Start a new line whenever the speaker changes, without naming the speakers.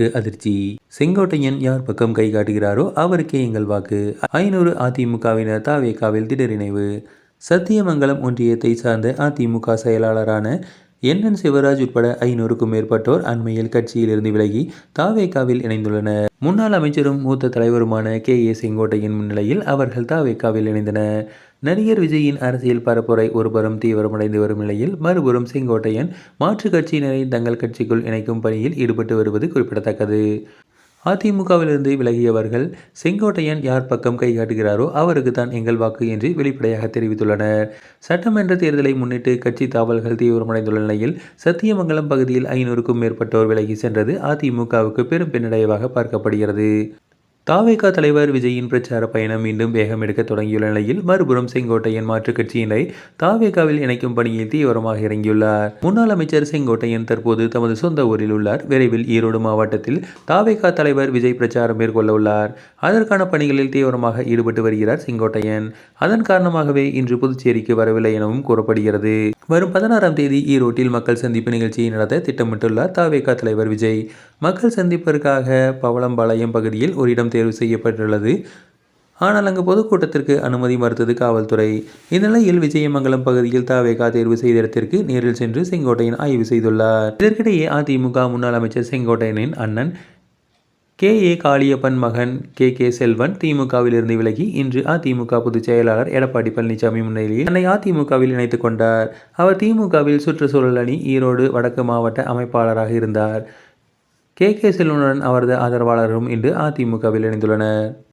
அதிமுகவுக்கு அதிர்ச்சி. செங்கோட்டையன் யார் பக்கம் கை காட்டுகிறாரோ அவருக்கே எங்கள் வாக்கு. ஐநூறு அதிமுகவினர் தாவேகாவில் திடரிணைவு சத்தியமங்கலம் ஒன்றியத்தை சார்ந்த அதிமுக செயலாளரான என் என் சிவராஜ் உட்பட ஐநூறுக்கும் மேற்பட்டோர் அண்மையில் கட்சியிலிருந்து விலகி தாவேகாவில் இணைந்துள்ளனர். முன்னாள் அமைச்சரும் மூத்த தலைவருமான கே. ஏ. செங்கோட்டையின் முன்னிலையில் அவர்கள் தாவேகாவில் இணைந்தனர். நடிகர் விஜயின் அரசியல் பரப்புரை ஒருபுறம் தீவிரமடைந்து வரும் நிலையில் மறுபுறம் செங்கோட்டையன் மாற்றுக் கட்சியினரை தங்கள் கட்சிக்குள் இணைக்கும் பணியில் ஈடுபட்டு வருவது குறிப்பிடத்தக்கது. அதிமுகவிலிருந்து விலகியவர்கள் செங்கோட்டையன் யார் பக்கம் கை காட்டுகிறாரோ அவருக்கு தான் எங்கள் வாக்கு என்று வெளிப்படையாக தெரிவித்துள்ளனர். சட்டமன்ற தேர்தலை முன்னிட்டு கட்சி தாவல்கள் தீவிரமடைந்துள்ள நிலையில் சத்தியமங்கலம் பகுதியில் ஐநூறுக்கும் மேற்பட்டோர் விலகி சென்றது அதிமுகவுக்கு பெரும் பின்னடைவாக பார்க்கப்படுகிறது. தாவேகா தலைவர் விஜயின் பிரச்சார பயணம் மீண்டும் வேகம் எடுக்க தொடங்கியுள்ள நிலையில் மறுபுறம் செங்கோட்டையன் மாற்றுக் கட்சியினை தாவேகாவில் இணைக்கும் பணியில் தீவிரமாக இறங்கியுள்ளார். முன்னாள் அமைச்சர் செங்கோட்டையன் தற்போது தமது சொந்த ஊரில் உள்ளார். விரைவில் ஈரோடு மாவட்டத்தில் தாவேகா தலைவர் விஜய் பிரச்சாரம் மேற்கொள்ள உள்ளார். அதற்கான பணிகளில் தீவிரமாக ஈடுபட்டு வருகிறார் செங்கோட்டையன். அதன் காரணமாகவே இன்று புதுச்சேரிக்கு வரவில்லை எனவும் கூறப்படுகிறது. வரும் பதினாறாம் தேதி ஈரோட்டில் மக்கள் சந்திப்பு நிகழ்ச்சியை நடத்த திட்டமிட்டுள்ளார் தாவேகா தலைவர் விஜய். மக்கள் சந்திப்பிற்காக பவளம்பாளையம் பகுதியில் ஒரு இடம் தேர்வு செய்யப்பட்டுள்ளது. ஆனால் அங்கு பொதுக்கூட்டத்திற்கு அனுமதி மறுத்தது காவல்துறை. இந்நிலையில் விஜயமங்கலம் பகுதியில் தாவேகா தேர்வு செய்த இடத்திற்கு நேரில் சென்று செங்கோட்டையன் ஆய்வு செய்துள்ளார். இதற்கிடையே அதிமுக முன்னாள் அமைச்சர் செங்கோட்டையனின் அண்ணன் கே. ஏ. காளியப்பன் மகன் கே. கே. செல்வன் திமுகவிலிருந்து விலகி இன்று அதிமுக பொதுச் செயலாளர் எடப்பாடி பழனிசாமி முன்னிலையில் தன்னை அதிமுகவில் இணைத்துக் கொண்டார். அவர் திமுகவில் சுற்றுச்சூழல் அணி ஈரோடு வடக்கு மாவட்ட அமைப்பாளராக இருந்தார். கே கே செல்வனுடன் அவரது ஆதரவாளர்களும் இன்று அதிமுகவில் இணைந்துள்ளனர்.